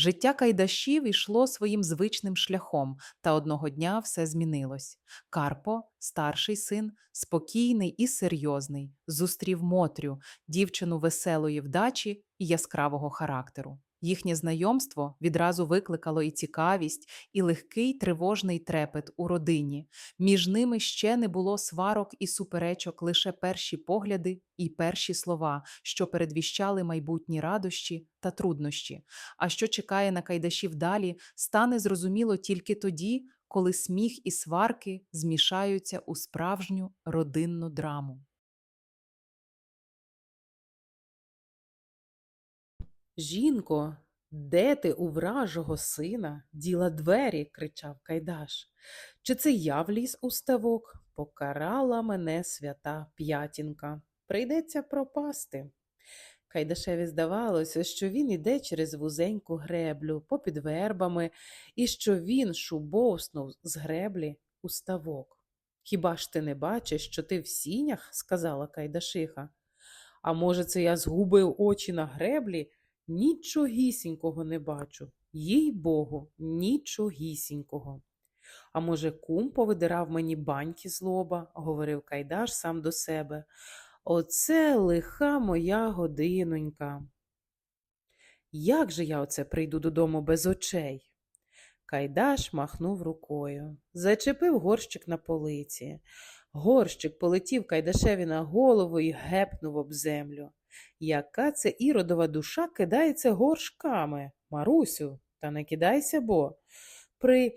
Життя кайдашів йшло своїм звичним шляхом, та одного дня все змінилось. Карпо, старший син, спокійний і серйозний, зустрів Мотрю, дівчину веселої вдачі і яскравого характеру. Їхнє знайомство відразу викликало і цікавість, і легкий тривожний трепет у родині. Між ними ще не було сварок і суперечок, лише перші погляди і перші слова, що передвіщали майбутні радощі та труднощі. А що чекає на кайдашів далі, стане зрозуміло тільки тоді, коли сміх і сварки змішаються у справжню родинну драму. Жінко, де ти у вражого сина діла двері? кричав Кайдаш. Чи це я вліз у ставок? Покарала мене свята п'ятінка. Прийдеться пропасти. Кайдашеві здавалося, що він іде через вузеньку греблю попід вербами, і що він шубовснув з греблі у ставок. Хіба ж ти не бачиш, що ти в сінях? сказала Кайдашиха. А може, це я згубив очі на греблі? Нічогісінького не бачу, їй богу, нічогісінького. А може, кум повидирав мені баньки з лоба, говорив Кайдаш сам до себе. Оце лиха моя годинонька. Як же я оце прийду додому без очей? Кайдаш махнув рукою, зачепив горщик на полиці. Горщик полетів Кайдашеві на голову і гепнув об землю. Яка це іродова душа кидається горшками, Марусю, та не кидайся, бо при...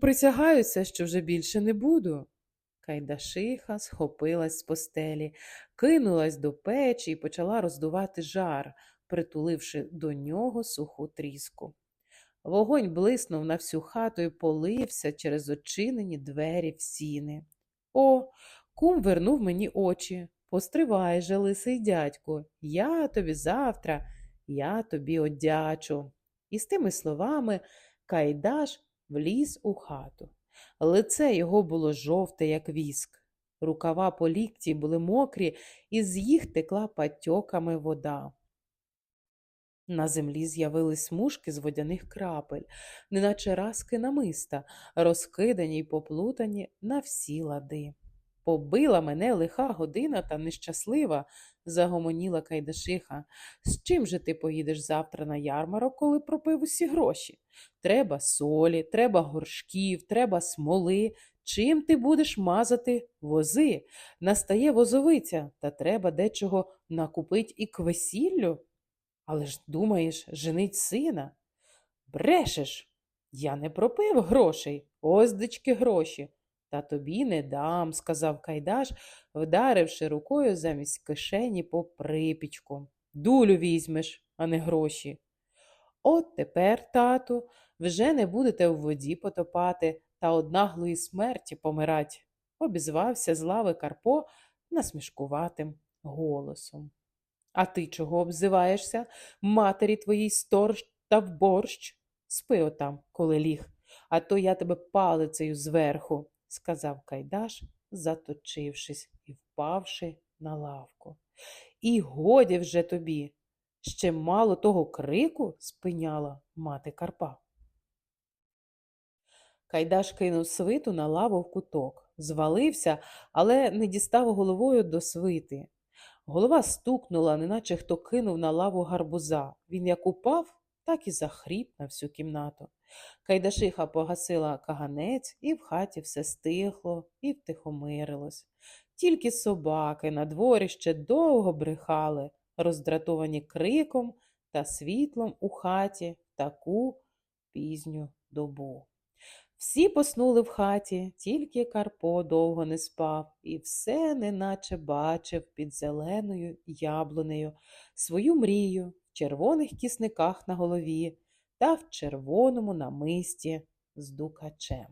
присягаюся, що вже більше не буду. Кайдашиха схопилась з постелі, кинулась до печі і почала роздувати жар, притуливши до нього суху тріску. Вогонь блиснув на всю хату і полився через очинені двері в сіни. О, кум вернув мені очі. Постривай же, лисий дядьку, я тобі завтра, я тобі одячу. І з тими словами Кайдаш вліз у хату. Лице його було жовте, як віск. Рукава по лікті були мокрі, і з їх текла патьоками вода. На землі з'явились смужки з водяних крапель, неначе разки намиста, розкидані й поплутані на всі лади. Побила мене лиха година та нещаслива, загомоніла Кайдашиха. З чим же ти поїдеш завтра на ярмарок, коли пропив усі гроші? Треба солі, треба горшків, треба смоли. Чим ти будеш мазати вози? Настає возовиця, та треба дечого накупить і к весіллю. Але ж думаєш, женить сина? Брешеш. Я не пропив грошей, ось дички гроші. Та тобі не дам, сказав Кайдаш, вдаривши рукою замість кишені по припічку. Дулю візьмеш, а не гроші. От тепер, тату, вже не будете в воді потопати та од наглої смерті помирать, обізвався з лави Карпо насмішкуватим голосом. А ти чого обзиваєшся, матері твоїй сторож та в борщ? Спи отам, коли ліг, а то я тебе палицею зверху сказав Кайдаш, заточившись і впавши на лавку. І годі вже тобі. Ще мало того крику спиняла мати Карпа. Кайдаш кинув свиту на лаву в куток, звалився, але не дістав головою до свити. Голова стукнула, неначе хто кинув на лаву гарбуза. Він як упав, так і захріп на всю кімнату. Кайдашиха погасила каганець, і в хаті все стихло і втихомирилось. Тільки собаки на дворі ще довго брехали, роздратовані криком та світлом у хаті таку пізню добу. Всі поснули в хаті, тільки Карпо довго не спав, і все неначе бачив під зеленою яблунею свою мрію червоних кісниках на голові та в червоному намисті з дукачем.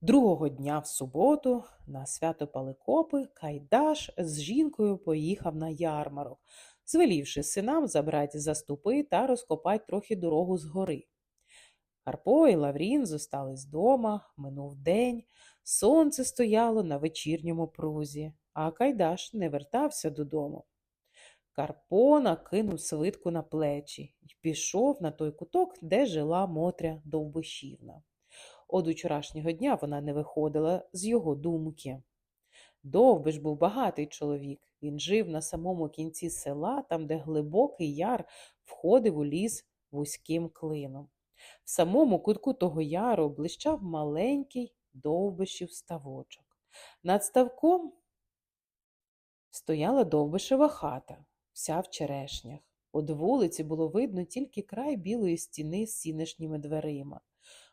Другого дня в суботу на свято Паликопи Кайдаш з жінкою поїхав на ярмарок, звелівши синам забрати заступи та розкопати трохи дорогу з гори. Карпо і Лаврін зостались дома, минув день, сонце стояло на вечірньому прузі, а Кайдаш не вертався додому. Карпо накинув свитку на плечі і пішов на той куток, де жила Мотря Довбишівна. От учорашнього дня вона не виходила з його думки. Довбиш був багатий чоловік. Він жив на самому кінці села, там, де глибокий яр входив у ліс вузьким клином. В самому кутку того яру блищав маленький довбишів ставочок. Над ставком стояла довбишева хата, вся в черешнях. Од вулиці було видно тільки край білої стіни з сінешніми дверима.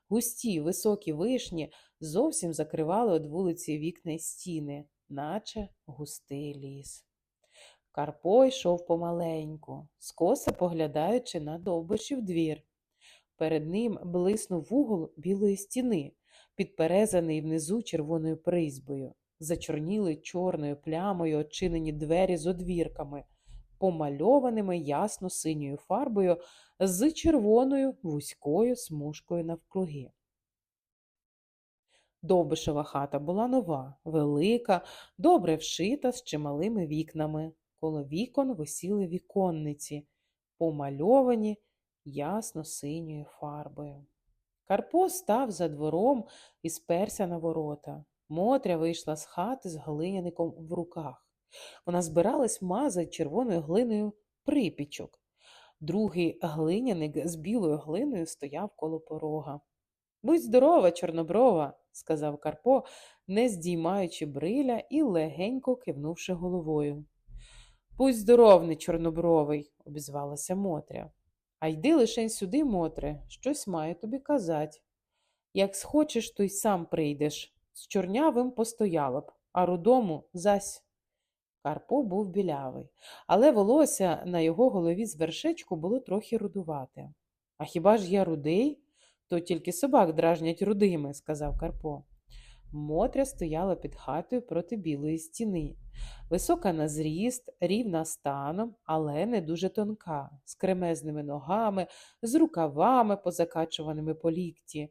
Густі, високі вишні зовсім закривали від вулиці вікна й стіни, наче густий ліс. Карпо йшов помаленьку, скоса поглядаючи на довбишів двір. Перед ним блиснув вугол білої стіни, підперезаний внизу червоною призьбою, зачорніли чорною плямою очинені двері з одвірками, помальованими ясно синьою фарбою з червоною вузькою смужкою навкруги. Довбишева хата була нова, велика, добре вшита з чималими вікнами. Коло вікон висіли віконниці, помальовані ясно синьою фарбою. Карпо став за двором і сперся на ворота. Мотря вийшла з хати з глиняником в руках. Вона збиралась мазати червоною глиною припічок. Другий глиняник з білою глиною стояв коло порога. Будь здорова, чорноброва, сказав Карпо, не здіймаючи бриля і легенько кивнувши головою. Будь здоровний, чорнобровий, обізвалася Мотря. А йди лишень сюди, Мотре, щось маю тобі казать. Як схочеш, то й сам прийдеш. З чорнявим постояла б, а рудому зась. Карпо був білявий, але волосся на його голові з вершечку було трохи рудувате. А хіба ж я рудий? То тільки собак дражнять рудими, сказав Карпо. Мотря стояла під хатою проти білої стіни. Висока на зріст, рівна станом, але не дуже тонка, з кремезними ногами, з рукавами, позакачуваними по лікті,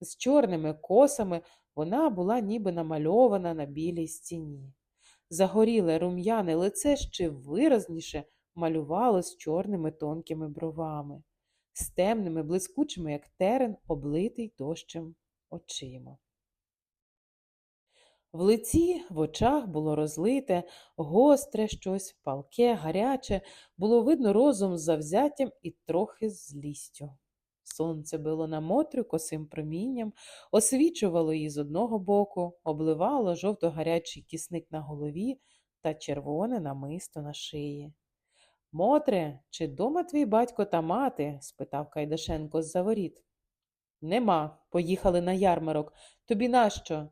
з чорними косами вона була ніби намальована на білій стіні. Загоріле рум'яне лице ще виразніше малювало з чорними тонкими бровами, з темними, блискучими, як терен, облитий дощем очима. В лиці, в очах було розлите, гостре щось, палке, гаряче, було видно розум з завзяттям і трохи злістю. Сонце било на Мотрю косим промінням, освічувало її з одного боку, обливало жовто-гарячий кісник на голові та червоне намисто на шиї. Мотре, чи дома твій батько та мати? спитав Кайдашенко з-за воріт. Нема. Поїхали на ярмарок. Тобі нащо?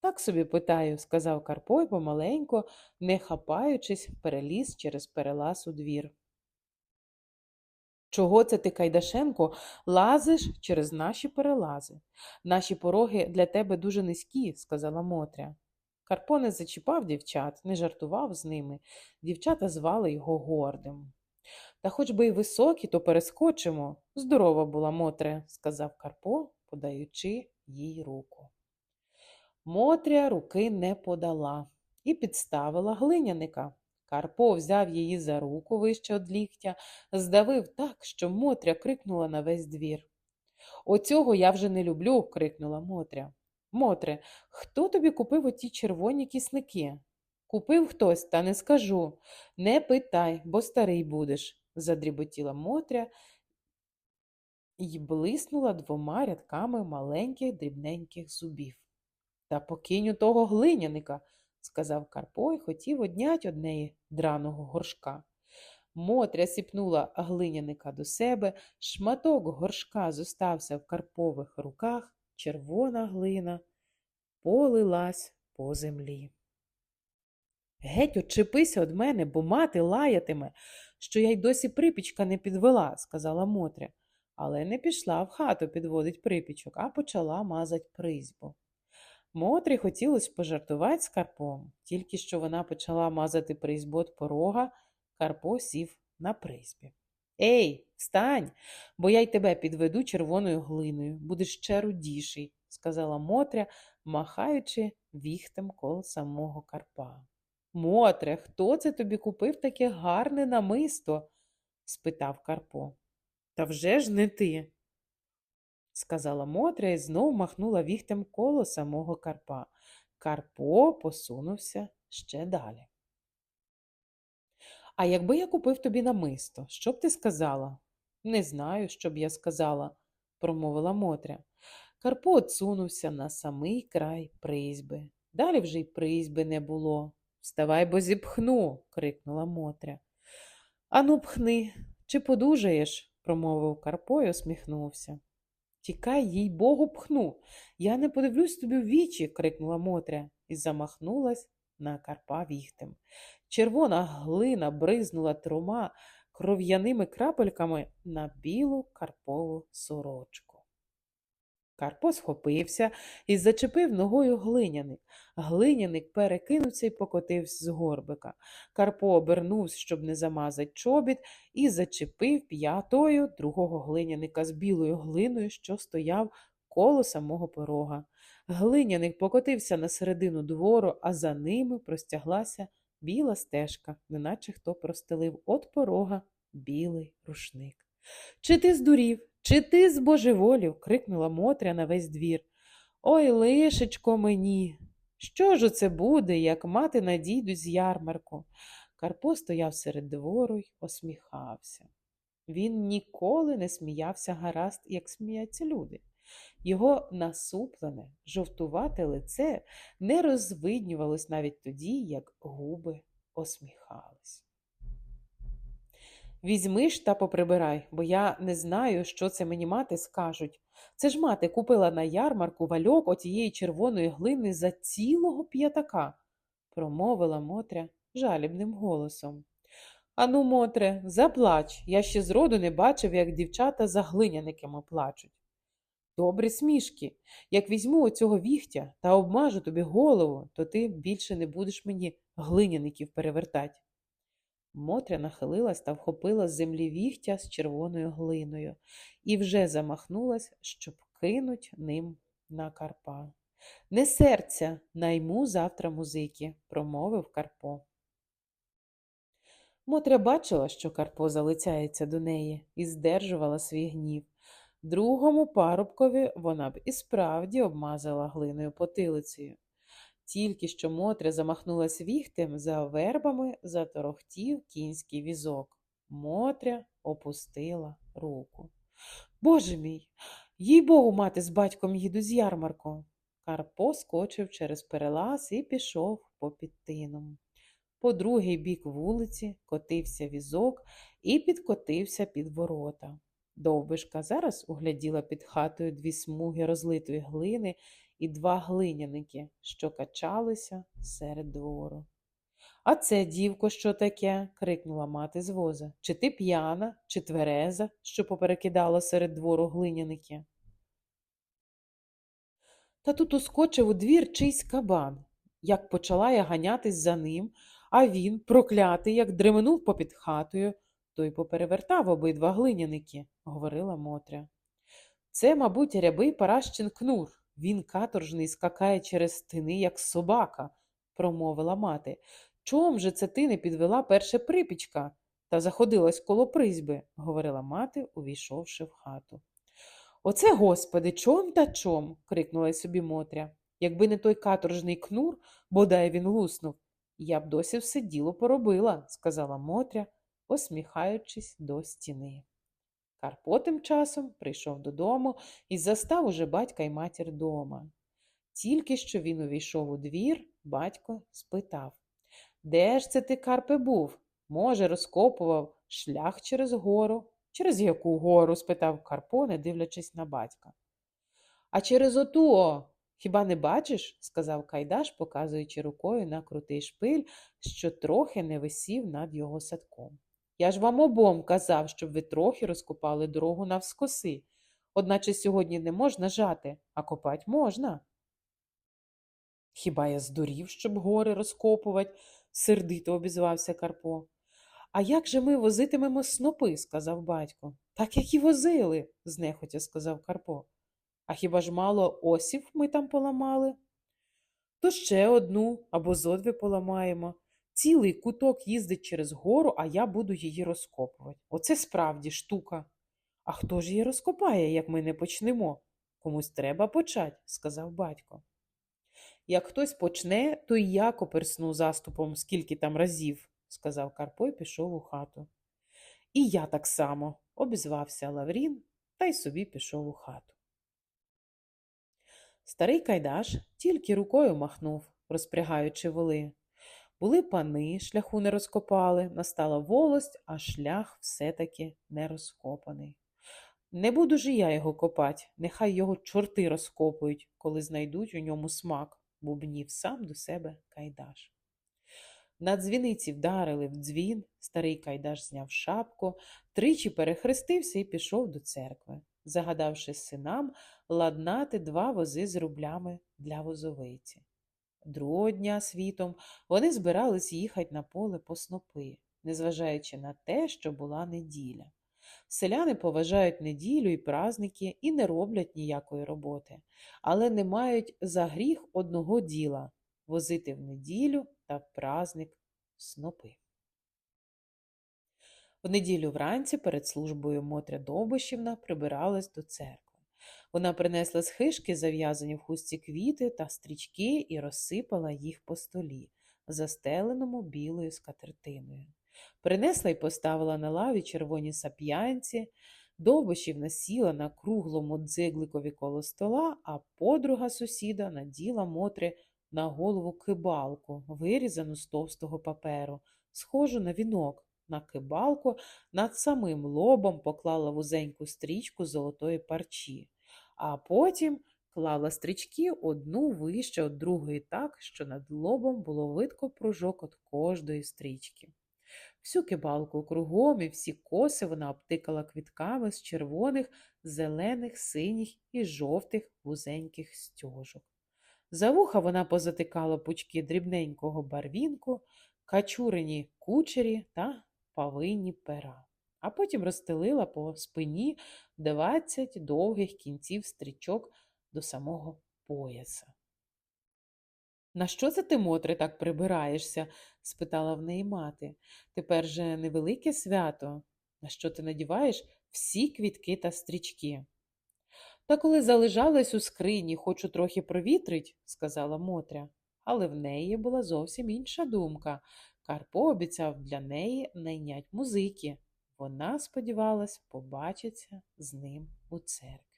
Так собі питаю, сказав Карпо й помаленько, не хапаючись, переліз через перелаз у двір. Чого це ти, Кайдашенко, лазиш через наші перелази? Наші пороги для тебе дуже низькі, сказала Мотря. Карпо не зачіпав дівчат, не жартував з ними. Дівчата звали його гордим. Та хоч би й високі, то перескочимо. Здорова була, Мотре, сказав Карпо, подаючи їй руку. Мотря руки не подала і підставила глиняника. Карпо взяв її за руку вище од ліктя, здавив так, що Мотря крикнула на весь двір. Оцього я вже не люблю, крикнула Мотря. Мотре, хто тобі купив оті червоні кісники? Купив хтось, та не скажу. Не питай, бо старий будеш, задріботіла Мотря і блиснула двома рядками маленьких дрібненьких зубів. Та покинь у того глиняника, сказав Карпо і хотів однять однеї драного горшка. Мотря сіпнула глиняника до себе, шматок горшка зостався в Карпових руках, червона глина полилась по землі. Геть, очепися од мене, бо мати лаятиме, що я й досі припічка не підвела, сказала Мотря, але не пішла в хату підводить припічок, а почала мазать призьбу. Мотрі хотілося пожартувати з Карпом, тільки що вона почала мазати призьбу від порога, Карпо сів на призьбі. Ей, встань, бо я й тебе підведу червоною глиною, будеш ще рудіший, сказала Мотря, махаючи віхтем коло самого Карпа. Мотре, хто це тобі купив таке гарне намисто? спитав Карпо. Та вже ж не ти, сказала Мотря і знов махнула віхтем коло самого Карпа. Карпо посунувся ще далі. А якби я купив тобі намисто, що б ти сказала? Не знаю, що б я сказала, промовила Мотря. Карпо отсунувся на самий край призьби. Далі вже й призьби не було. Вставай, бо зіпхну. крикнула Мотря. Ану, пхни, чи подужаєш? промовив Карпо й усміхнувся. Тікай, їй богу, пхну. Я не подивлюсь тобі в вічі, крикнула Мотря і замахнулась на Карпа віхтем. Червона глина бризнула трома кров'яними крапельками на білу карпову сорочку. Карпо схопився і зачепив ногою глиняник. Глиняник перекинувся і покотився з горбика. Карпо обернувся, щоб не замазати чобіт, і зачепив п'ятою другого глиняника з білою глиною, що стояв коло самого порога. Глиняник покотився на середину двору, а за ними простяглася біла стежка, неначе хто простелив от порога білий рушник. Чи ти здурів, чи ти збожеволів? крикнула Мотря на весь двір. Ой, лишечко мені. Що ж оце буде, як мати надійду з ярмарку? Карпо стояв серед двору й осміхався. Він ніколи не сміявся гаразд, як сміються люди. Його насуплене, жовтувате лице не розвиднювалось навіть тоді, як губи осміхались. Візьми ж та поприбирай, бо я не знаю, що це мені мати скажуть. Це ж мати купила на ярмарку вальок отієї червоної глини за цілого п'ятака, промовила Мотря жалібним голосом. Ану, Мотре, заплач. Я ще зроду не бачив, як дівчата за глиняниками плачуть. Добрі смішки. Як візьму оцього віхтя та обмажу тобі голову, то ти більше не будеш мені глиняників перевертать. Мотря нахилилась та вхопила з землі віхтя з червоною глиною і вже замахнулась, щоб кинуть ним на Карпа. Не серця, найму завтра музики, промовив Карпо. Мотря бачила, що Карпо залицяється до неї і здержувала свій гнів. Другому парубкові вона б і справді обмазала глиною потилицею. Тільки що Мотря замахнулась віхтем за вербами, заторохтів кінський візок. Мотря опустила руку. Боже мій, їй богу, мати з батьком їду з ярмарку. Карпо скочив через перелаз і пішов попід тином. По другий бік вулиці котився візок і підкотився під ворота. Довбишка зараз угляділа під хатою дві смуги розлитої глини і два глиняники, що качалися серед двору. А це, дівко, що таке? крикнула мати з воза. Чи ти п'яна, чи твереза, що поперекидала серед двору глиняники? Та тут ускочив у двір чийсь кабан. Як почала я ганятись за ним, а він, проклятий, як дременув попід хатою, то й поперевертав обидва глиняники, говорила Мотря. Це, мабуть, рябий Паращин кнур. Він каторжний скакає через стини, як собака, промовила мати. Чом же це ти не підвела перше припічка та заходилась коло призьби, говорила мати, увійшовши в хату. Оце, господи, чом та чом? крикнула собі Мотря. Якби не той каторжний кнур, бодай він луснув, я б досі все діло поробила, сказала Мотря, посміхаючись до стіни. Карпо тим часом прийшов додому і застав уже батька й матір дома. Тільки що він увійшов у двір, батько спитав Де ж це ти, Карпе, був? Може, розкопував шлях через гору? Через яку гору? спитав Карпо, не дивлячись на батька. А через оту о. Хіба не бачиш? сказав Кайдаш, показуючи рукою на крутий шпиль, що трохи не висів над його садком. Я ж вам обом казав, щоб ви трохи розкопали дорогу навскоси. Одначе сьогодні не можна жати, а копать можна. Хіба я здурів, щоб гори розкопувати? сердито обізвався Карпо. А як же ми возитимемо снопи? сказав батько. Так як і возили, знехотя сказав Карпо. А хіба ж мало осів ми там поламали? То ще одну або зо дві поламаємо. Цілий куток їздить через гору, а я буду її розкопувати. Оце справді штука. А хто ж її розкопає, як ми не почнемо? Комусь треба почать, сказав батько. Як хтось почне, то й я коперсну заступом скільки там разів, сказав Карпо і пішов у хату. І я так само, обізвався Лаврін та й собі пішов у хату. Старий Кайдаш тільки рукою махнув, розпрягаючи воли. Були пани, шляху не розкопали, настала волость, а шлях все-таки не розкопаний. Не буду ж і я його копать, нехай його чорти розкопують, коли знайдуть у ньому смак, бубнів сам до себе Кайдаш. На дзвіниці вдарили в дзвін, старий Кайдаш зняв шапку, тричі перехрестився і пішов до церкви, загадавши синам ладнати два вози з рублями для возовиці. Другого дня світом вони збирались їхати на поле по снопи, незважаючи на те, що була неділя. Селяни поважають неділю і праздники і не роблять ніякої роботи, але не мають за гріх одного діла возити в неділю та в праздник снопи. В неділю вранці перед службою Мотря Довбишівна прибиралась до церкви. Вона принесла з хишки зав'язані в хустці квіти та стрічки і розсипала їх по столі, застеленому білою скатертиною. Принесла й поставила на лаві червоні сап'янці, Довбишівна сіла на круглому дзигликові коло стола, а подруга сусіда наділа Мотрі на голову кибалку, вирізану з товстого паперу, схожу на вінок. На кибалку над самим лобом поклала вузеньку стрічку золотої парчі, а потім клала стрічки одну вище від другої так, що над лобом було видко пружок від кожної стрічки. Всю кибалку кругом і всі коси вона обтикала квітками з червоних, зелених, синіх і жовтих вузеньких стьожок. За вуха вона позатикала пучки дрібненького барвінку, качурені кучері та павинні пера, а потім розстелила по спині двадцять довгих кінців стрічок до самого пояса. На що це ти, Мотре, так прибираєшся? спитала в неї мати. Тепер же невелике свято. На що ти надіваєш всі квітки та стрічки? Та коли залежалась у скрині, хочу трохи провітрить, сказала Мотря. Але в неї була зовсім інша думка. Карпо обіцяв для неї найнять музики. Вона сподівалась побачитися з ним у церкві.